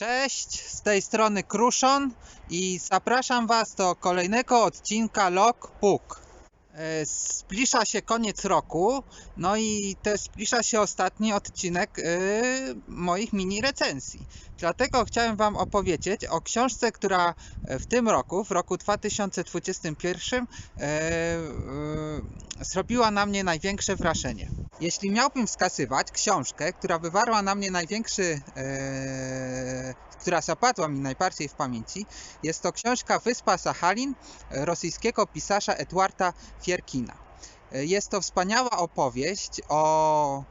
Cześć, z tej strony Kruszon i zapraszam Was do kolejnego odcinka Log Puk. E, Zbliża się koniec roku, no i też zbliża się ostatni odcinek e, moich mini recenzji. Dlatego chciałem Wam opowiedzieć o książce, która e, w tym roku, w roku 2021, e, e, zrobiła na mnie największe wrażenie. Jeśli miałbym wskazywać książkę, która wywarła na mnie największy, e, która zapadła mi najbardziej w pamięci, jest to książka Wyspa Sachalin rosyjskiego pisarza Edwarda Fierkina. E, Jest to wspaniała opowieść o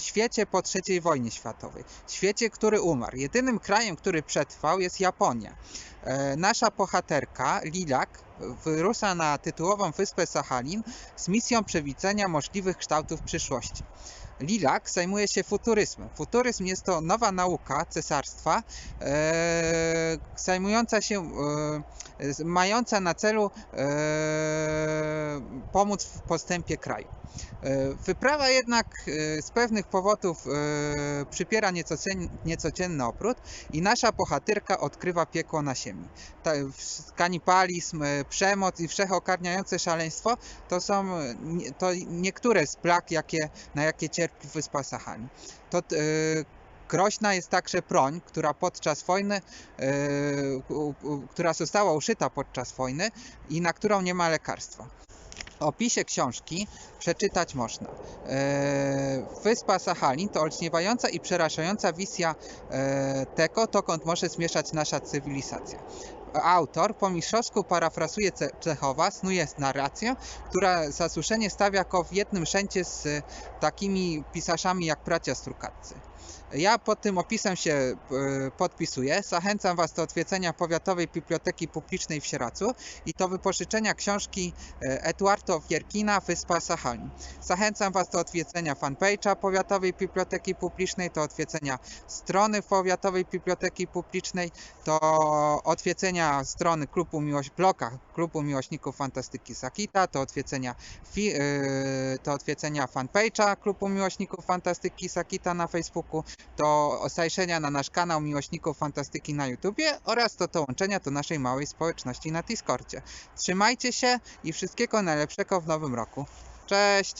świecie po III wojnie światowej. Świecie, który umarł. Jedynym krajem, który przetrwał jest Japonia. E, Nasza bohaterka, Lilak, wyrusza na tytułową wyspę Sachalin z misją przewidzenia możliwych kształtów przyszłości. Lilak zajmuje się futuryzmem. Futuryzm jest to nowa nauka cesarstwa, e, zajmująca się, e, mająca na celu e, pomóc w postępie kraju. E, Wyprawa jednak e, z pewnych powodów e, przypiera nieco, niecodzienny obrót i nasza bohaterka odkrywa piekło na ziemi. Ta, e, przemoc i wszechokarniające szaleństwo to są e, to niektóre z plag, jakie, na jakie cierpi wyspa Sachalin. To e, groźna jest także broń, która podczas wojny, e, która została uszyta podczas wojny i na którą nie ma lekarstwa. Opisie książki przeczytać można. E, Wyspa Sachalin to olśniewająca i przerażająca wizja e, tego, dokąd może zmieszać nasza cywilizacja. Autor po mistrzowsku parafrazuje Ce- Czechowa, snuje narrację, która zasuszenie stawia go w jednym szęcie z takimi pisarzami jak bracia Strugatcy. Ja pod tym opisem się e, podpisuję. Zachęcam Was do odwiedzenia Powiatowej Biblioteki Publicznej w Sieradzu i do wypożyczenia książki e, Eduardo Wierkina Wyspa Sachalin. Zachęcam Was do odwiedzenia fanpage'a Powiatowej Biblioteki Publicznej, do odwiedzenia strony Powiatowej Biblioteki Publicznej, do odwiedzenia strony klubu miłość bloga Klubu Miłośników Fantastyki Sakita, do odwiedzenia, fi, yy, do odwiedzenia fanpage'a Klubu Miłośników Fantastyki Sakita na Facebooku, do zajrzenia na nasz kanał Miłośników Fantastyki na YouTubie oraz do dołączenia do naszej małej społeczności na Discordzie. Trzymajcie się i wszystkiego najlepszego w nowym roku. Cześć!